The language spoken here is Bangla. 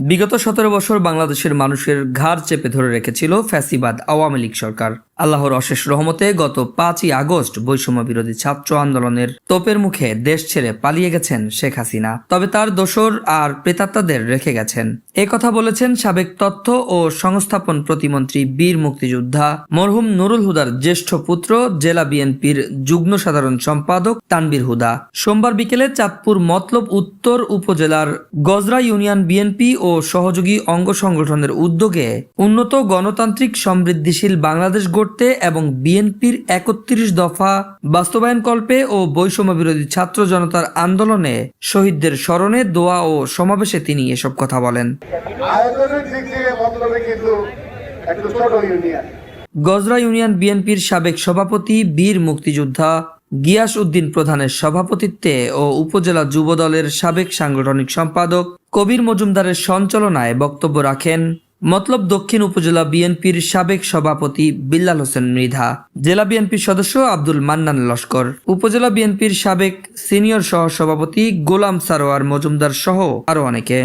বিগত সতেরো বছর বাংলাদেশের মানুষের ঘাড় চেপে ধরে রেখেছিল ফ্যাসিবাদ আওয়ামী লীগ সরকার। আল্লাহর অশেষ রহমতে গত পাঁচই আগস্ট বৈষম্য বিরোধী ছাত্র আন্দোলনের তোপের মুখে দেশ ছেড়ে পালিয়ে গেছেন শেখ হাসিনা। তবে তার দোসর আর প্রেতাত্মাদের রেখে গেছেন। এ কথা বলেছেন সাবেক তথ্য ও সংস্থাপন প্রতিমন্ত্রী বীর মুক্তিযোদ্ধা মরহুম নুরুল হুদার জ্যেষ্ঠ পুত্র, জেলা বিএনপির যুগ্ম সাধারণ সম্পাদক তানবীর হুদা। সোমবার বিকেলে চাঁদপুর মতলব উত্তর উপজেলার গজরা ইউনিয়ন বিএনপি ও সহযোগী অঙ্গ সংগঠনের উদ্যোগে উন্নত গণতান্ত্রিক সমৃদ্ধিশীল বাংলাদেশ গড়তে এবং বিএনপির একত্রিশ দফা বাস্তবায়ন কল্পে ও বৈষম্য বিরোধী ছাত্র জনতার আন্দোলনে শহীদদের স্মরণে দোয়া ও সমাবেশে তিনি এসব কথা বলেন। গজরা ইউনিয়ন বিএনপির সাবেক সভাপতি বীর মুক্তিযোদ্ধা গিয়াস উদ্দিন প্রধানের সভাপতিত্বে ও উপজেলা যুব দলের সাবেক সাংগঠনিক সম্পাদক কবির মজুমদারের সঞ্চালনায় বক্তব্য রাখেন। মতলব দক্ষিণ উপজেলা বিএনপির সাবেক সভাপতি বিল্লাল হোসেন মৃধা, জেলা বিএনপির সদস্য আব্দুল মান্নান লস্কর, উপজেলা বিএনপির সাবেক সিনিয়র সহ সভাপতি গোলাম সারোয়ার মজুমদার সহ আরও অনেকে।